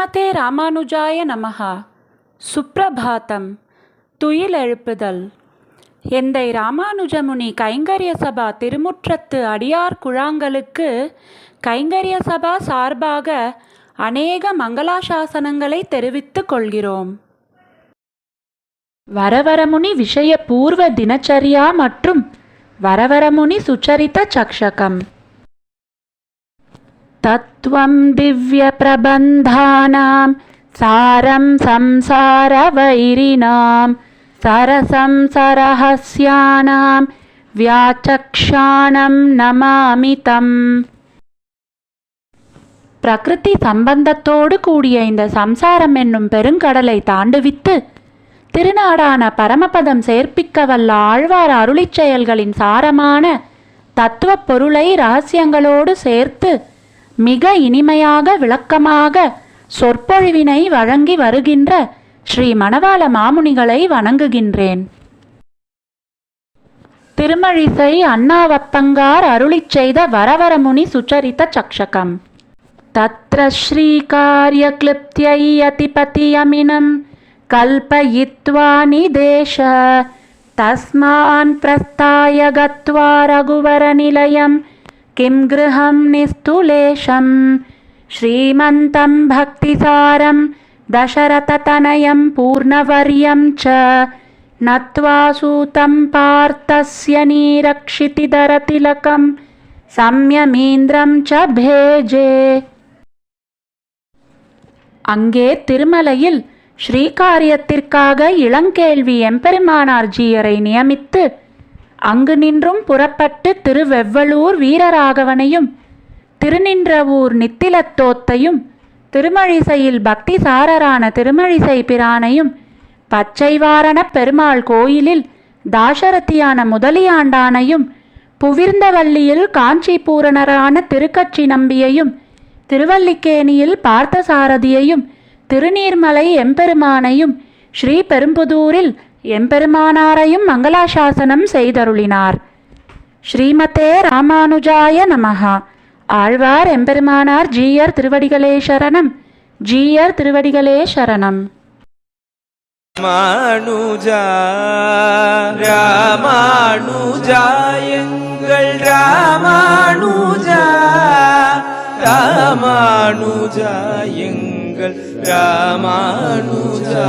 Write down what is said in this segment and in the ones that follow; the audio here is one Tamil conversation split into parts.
ஸ்ரீமதே ராமானுஜாய நமஹா. சுப்ரபாதம் துயிலெழுப்புதல் எந்தை ராமானுஜமுனி கைங்கரிய சபா திருமுற்றத்து அடியார் குழாங்களுக்கு கைங்கரிய சபா சார்பாக அநேக மங்களாசாசனங்களை தெரிவித்துக் கொள்கிறோம். வரவரமுனி விஷய பூர்வ தினச்சரியா மற்றும் வரவரமுனி சுச்சரித்த சக்ஷகம். तत्त्वं दिव्यप्रबन्धानां सारं संसारवैरिणां सरसंसरहस्यानां व्याचक्षाणं நமாமி தம் பிரகிருதி சம்பந்தத்தோடு கூடிய இந்த சம்சாரம் என்னும் பெருங்கடலை தாண்டுவித்து திருநாடான பரமபதம் சேர்ப்பிக்க வல்ல ஆழ்வார் அருளிச் செயல்களின் சாரமான தத்துவப் பொருளை ரகசியங்களோடு சேர்த்து மிக இனிமையாக விளக்கமாக சொற்பொழிவினை வழங்கி வருகின்ற ஸ்ரீ மணவாள மாமுனிகளை வணங்குகின்றேன். திருமழிசை அண்ணாவப்பங்கார் அருளிச் செய்த வரவரமுனி சுச்சரித்த சக்ஷகம். தத்ர ஸ்ரீகாரியக்லிப்தியை அதிபதியமினம் கல்பயித்வா நிதேஷ தஸ்மான் பிரஸ்தாய கத்வா ரகுவரநிலையம் किं गृहं निस्तुलेशं श्रीमन्तं भक्तिसारं दशरथतनयं पूर्णवर्यं च नत्वा सूतं पार्थस्य नीरक्षितिधरतिलकं सम्यमीन्द्रं च भेजे அங்கே திருமலையில் ஸ்ரீகாரியத்திற்காக இளங்கேள்வி எம்பெருமானார் ஜீயரை நியமித்து அங்கு நின்றும் புறப்பட்டு திருவெவ்வளூர் வீரராகவனையும் திருநின்றவூர் நித்திலத்தோத்தையும் திருமழிசையில் பக்தி சாரரான திருமழிசை பிரானையும் பச்சைவாரணப் பெருமாள் கோயிலில் தாசரத்தியான முதலியாண்டானையும் புவிர்ந்தவல்லியில் காஞ்சிபூரணரான திருக்கட்சி நம்பியையும் திருவல்லிக்கேணியில் பார்த்தசாரதியையும் திருநீர்மலை எம்பெருமானையும் ஸ்ரீபெரும்புதூரில் எம்பெருமானாரையும் மங்களாசாசனம் செய்தருளினார். ஸ்ரீமதே ராமானுஜாய நமஹா. ஆழ்வார் எம்பெருமானார் ஜீயர் திருவடிகளே சரணம். ஜீயர் திருவடிகளே சரணம். ராமானுஜா ராமானுஜா எங்கள் ராமானுஜா ராமானுஜா எங்கள் ராமானுஜா.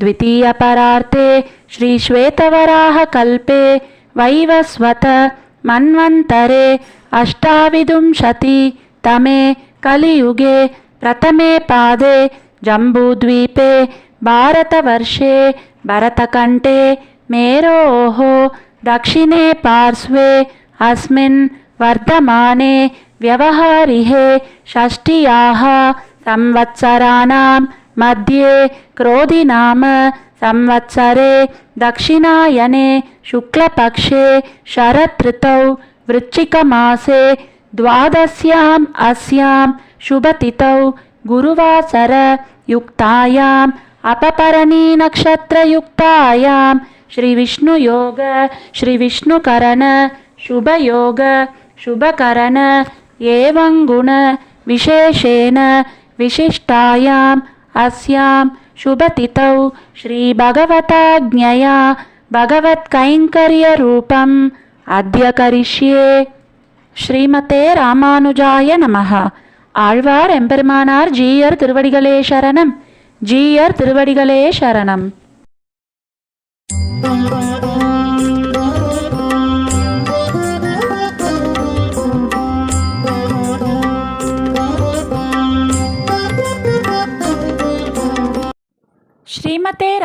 द्वितीयपरार्थे श्रीश्वेतवराहकल्पे वैवस्वत मन्वन्तरे अष्टाविंशति तमे कलियुगे प्रथमे पादे जम्बूद्वीपे भारतवर्षे भरतकण्ठे मेरोः दक्षिणे पार्श्वे अस्मिन् वर्धमाने व्यवहारिहे षष्ट्याः संवत्सराणां मध्ये क्रोधिनाम संवत्सरे दक्षिणायने शुक्लपक्षे शरदृतौ वृश्चिकमासे द्वादश्याम् अस्यां शुभतिथौ गुरुवासरयुक्तायाम् अपपरणीनक्षत्रयुक्तायां श्रीविष्णुयोग श्रीविष्णुकरण शुभयोग शुभकरण एवं गुण विशेषेण विशिष्टायाम् अस्यां शुभतिथौ श्रीभगवताज्ञया भगवत्कैङ्कर्यरूपम् अद्य करिष्ये ஸ்ரீமதே ராமானுஜாய நமஹ ஆழ்வார் எம்பெருமானார் ஜீயர் திருவடிகளே சரணம் ஜீயர் திருவடிகளே சரணம்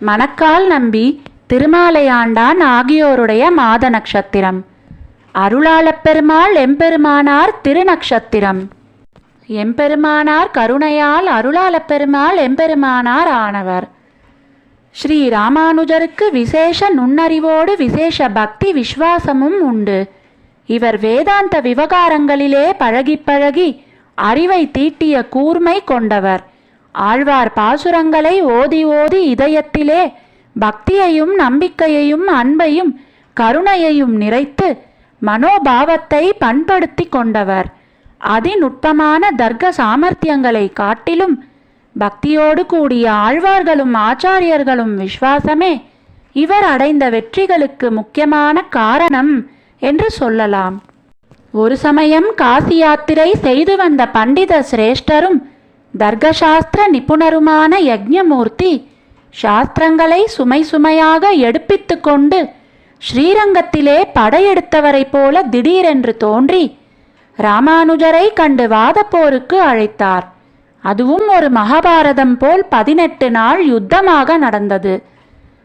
மணக்கால் நம்பி திருமாலையாண்டான் ஆகியோருடைய மாத நட்சத்திரம். அருளாளப் பெருமாள் எம்பெருமானார் திருநக்ஷத்திரம். எம்பெருமானார் கருணையால் அருளாளப் பெருமாள் எம்பெருமானார் ஆனவர். ஸ்ரீ ராமானுஜருக்கு விசேஷ நுண்ணறிவோடு விசேஷ பக்தி விஸ்வாசமும் உண்டு. இவர் வேதாந்த விவகாரங்களிலே பழகி பழகி அறிவை தீட்டிய கூர்மை கொண்டவர். ஆழ்வார் பாசுரங்களை ஓதி ஓதி இதயத்திலே பக்தியையும் நம்பிக்கையையும் அன்பையும் கருணையையும் நிறைத்து மனோபாவத்தை பண்படுத்தி கொண்டவர். அதிநுட்பமான தர்க்க சாமர்த்தியங்களை காட்டிலும் பக்தியோடு கூடிய ஆழ்வார்களும் ஆச்சாரியர்களும் விஸ்வாசமே இவர் அடைந்த வெற்றிகளுக்கு முக்கியமான காரணம் என்று சொல்லலாம். ஒரு சமயம் காசி யாத்திரை செய்து வந்த பண்டித சிரேஷ்டரும் தர்க்கசாஸ்திர நிபுணருமான யக்ஞமூர்த்தி சாஸ்திரங்களை சுமை சுமையாக எடுப்பித்து கொண்டு ஸ்ரீரங்கத்திலே படையெடுத்தவரைப் போல திடீரென்று தோன்றி ராமானுஜரை கண்டு வாதப்போருக்கு அழைத்தார். அதுவும் ஒரு மகாபாரதம் போல் பதினெட்டு நாள் யுத்தமாக நடந்தது.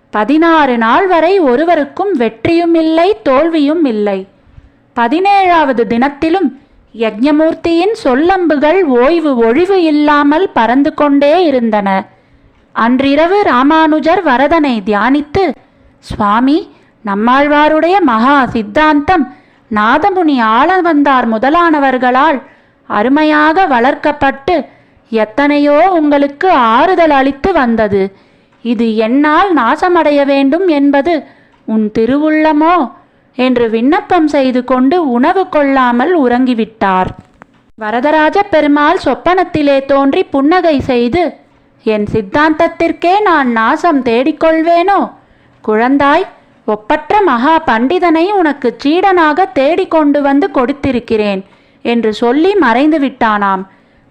பதினாறு நாள் வரை ஒருவருக்கும் வெற்றியும் இல்லை தோல்வியும் இல்லை. பதினேழாவது தினத்திலும் யக்ஞமூர்த்தியின் சொல்லம்புகள் ஓய்வு ஒழிவு இல்லாமல் பறந்து கொண்டே இருந்தன. அன்றிரவு ராமானுஜர் வரதனை தியானித்து சுவாமி நம்மாழ்வாருடைய மகா சித்தாந்தம் நாதமுனி ஆளவந்தார் முதலானவர்களால் அருமையாக வளர்க்கப்பட்டு எத்தனையோ உங்களுக்கு ஆறுதல் அளித்து வந்தது. இது என்னால் நாசமடைய வேண்டும் என்பது உன் திருவுள்ளமோ? என்று விண்ணப்பம் செய்து கொண்டு உணவு கொள்ளாமல் உறங்கிவிட்டார். வரதராஜ பெருமாள் சொப்பனத்திலே தோன்றி புன்னகை செய்து என் சித்தாந்தத்திற்கே நான் நாசம் தேடிக்கொள்வேனோ? குழந்தாய் ஒப்பற்ற மகா பண்டிதனை உனக்கு சீடனாக தேடிக்கொண்டு வந்து கொடுத்திருக்கிறேன் என்று சொல்லி மறைந்து விட்டானாம்.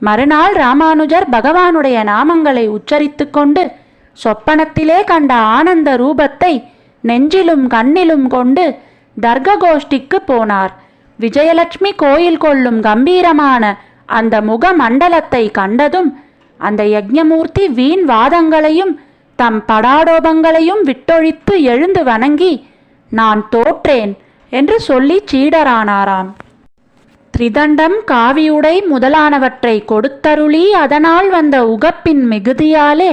மறுநாள் ராமானுஜர் பகவானுடைய நாமங்களை உச்சரித்து கொண்டு சொப்பனத்திலே கண்ட ஆனந்த ரூபத்தை நெஞ்சிலும் கண்ணிலும் கொண்டு தர்க்க கோஷ்டிக்கு போனார். விஜயலட்சுமி கோயில் கொள்ளும் கம்பீரமான அந்த முக மண்டலத்தை கண்டதும் அந்த யக்ஞமூர்த்தி வீண் வாதங்களையும் தம் படாடோபங்களையும் விட்டொழித்து எழுந்து வணங்கி நான் தோற்றேன் என்று சொல்லி சீடரானாராம். திரிதண்டம் காவியுடை முதலானவற்றை கொடுத்தருளி அதனால் வந்த உகப்பின் மிகுதியாலே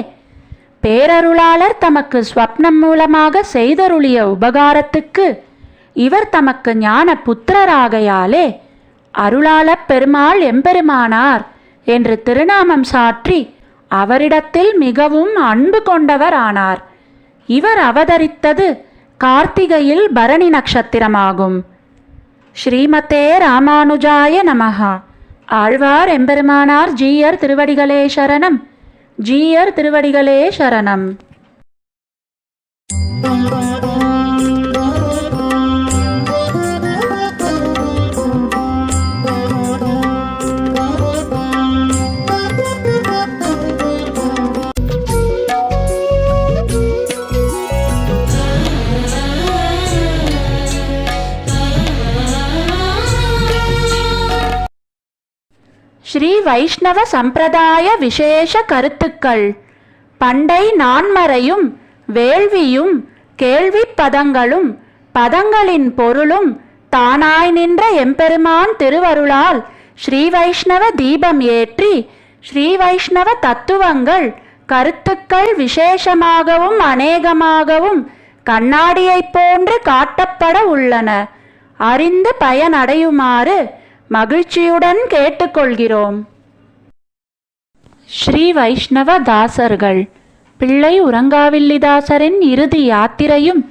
பேரருளாளர் தமக்கு ஸ்வப்னம் மூலமாக செய்தருளிய உபகாரத்துக்கு இவர் தமக்கு ஞான புத்திரராகையாலே அருளாளப் பெருமாள் எம்பெருமானார் என்று திருநாமம் சாற்றி அவரிடத்தில் மிகவும் அன்பு கொண்டவர் ஆனார். இவர் அவதரித்தது கார்த்திகையில் பரணி நட்சத்திரமாகும். ஸ்ரீமதே ராமானுஜாய நமஹா. ஆழ்வார் எம்பெருமானார் ஜீயர் திருவடிகளே சரணம். ஜீயர் திருவடிகளே சரணம். வைஷ்ணவ சம்பிரதாய விசேஷ கருத்துக்கள். பண்டை நான்மறையும் வேள்வியும் கேள்விப்பதங்களும் பதங்களின் பொருளும் தானாய் நின்ற எம்பெருமான் திருவருளால் ஸ்ரீ வைஷ்ணவ தீபம் ஏற்றி ஸ்ரீ வைஷ்ணவ தத்துவங்கள் கருத்துக்கள் விசேஷமாகவும் அநேகமாகவும் கண்ணாடியைப் போன்று காட்டப்பட உள்ளன. அறிந்து பயனடையுமாறு மகிழ்ச்சியுடன் கேட்டுக்கொள்கிறோம். ஸ்ரீ வைஷ்ணவ தாசர்கள் பிள்ளை உரங்காவில்லிதாசரின் இறுதி யாத்திரையும்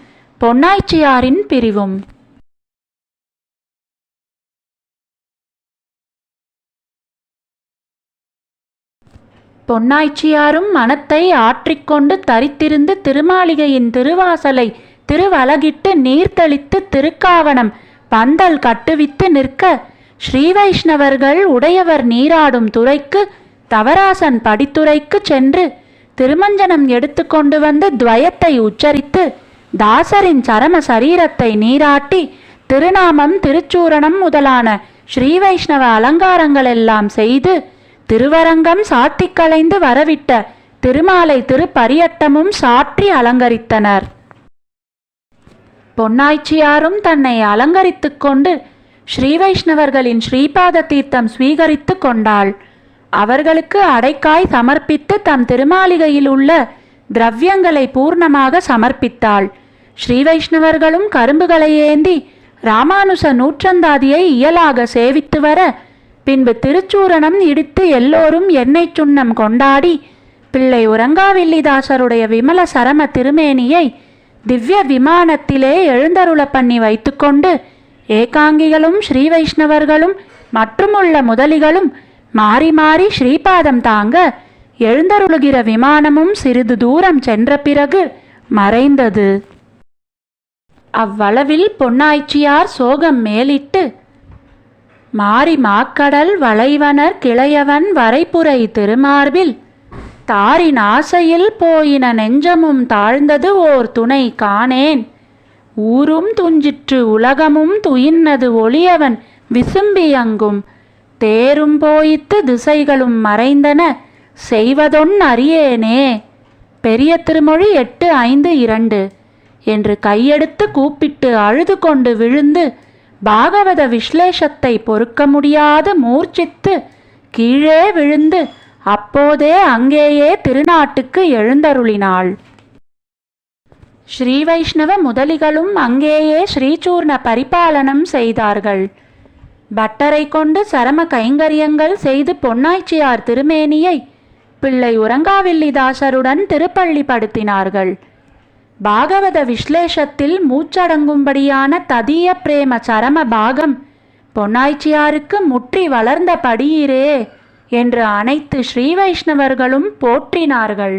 பொன்னாய்ச்சியாரின் பிரிவும். பொன்னாய்ச்சியாரும் மனத்தை ஆற்றிக்கொண்டு தரித்திருந்து திருமாளிகையின் திருவாசலை திருவலகிட்டு நீர்த்தளித்து திருக்காவணம் பந்தல் கட்டுவித்து நிற்க ஸ்ரீவைஷ்ணவர்கள் உடையவர் நீராடும் துறைக்கு தவராசன் படித்துறைக்கு சென்று திருமஞ்சனம் எடுத்துக்கொண்டு வந்து துவயத்தை உச்சரித்து தாசரின் சரம சரீரத்தை நீராட்டி திருநாமம் திருச்சூரணம் முதலான ஸ்ரீவைஷ்ணவ அலங்காரங்களெல்லாம் அலங்காரங்கள் எல்லாம் செய்து திருவரங்கம் சாத்திக் களைந்து வரவிட்ட திருமாலை திருப்பரியட்டமும் சாற்றி அலங்கரித்தனர். பொன்னாய்ச்சியாரும் தன்னை அலங்கரித்துக் கொண்டு ஸ்ரீ வைஷ்ணவர்களின் ஸ்ரீபாத தீர்த்தம் ஸ்வீகரித்து கொண்டாள். அவர்களுக்கு அடைக்காய் சமர்ப்பித்து தம் திருமாளிகையில் உள்ள திரவியங்களை பூர்ணமாக சமர்ப்பித்தாள். ஸ்ரீ வைஷ்ணவர்களும் கரும்புகளை ஏந்தி ராமானுச நூற்றந்தாதியை இயலாக சேவித்து வர பின்பு திருச்சூரணம் இடித்து எல்லோரும் எண்ணெய் சுண்ணம் கொண்டாடி பிள்ளை உரங்காவில்லிதாசருடைய விமல சரம திருமேனியை திவ்ய விமானத்திலே எழுந்தருள பண்ணி வைத்துக்கொண்டு ஏகாங்கிகளும் ஸ்ரீ வைஷ்ணவர்களும் மற்றுமுள்ள முதலிகளும் மாறி மாறி ஸ்ரீபாதம் தாங்க எழுந்தருளுகிற விமானமும் சிறிது தூரம் சென்ற பிறகு மறைந்தது. அவ்வளவில் பொன்னாய்ச்சியார் சோகம் மேலிட்டு மாறி மாக்கடல் வளைவனர் கிளையவன் வரைப்புரை திருமார்பில் தாரின் ஆசையில் போயின நெஞ்சமும் தாழ்ந்தது ஓர் துணை காணேன். ஊரும் துஞ்சிற்று உலகமும் துயின்னது ஒளியவன் விசும்பி அங்கும் தேரும் போயித்து திசைகளும் மறைந்தன செய்வதொன் அறியேனே. பெரிய திருமொழி எட்டு ஐந்து இரண்டு என்று கையெடுத்து கூப்பிட்டு அழுது கொண்டு விழுந்து பாகவத விஸ்லேஷத்தை பொறுக்க முடியாது மூர்ச்சித்து கீழே விழுந்து அப்போதே அங்கேயே திருநாட்டுக்கு எழுந்தருளினாள். ஸ்ரீ வைஷ்ணவ முதலிகளும் அங்கேயே ஸ்ரீசூர்ண பரிபாலனம் செய்தார்கள். பட்டரை கொண்டு சரம கைங்கரியங்கள் செய்து பொன்னாய்ச்சியார் திருமேனியை பிள்ளை உரங்காவில்லிதாசருடன் திருப்பள்ளி படுத்தினார்கள் பாகவத விஸ்லேஷத்தில் மூச்சடங்கும்படியான ததிய பிரேம சரம பாகம் பொன்னாய்ச்சியாருக்கு முற்றி வளர்ந்த படியிரே என்று அனைத்து ஸ்ரீ வைஷ்ணவர்களும் போற்றினார்கள்.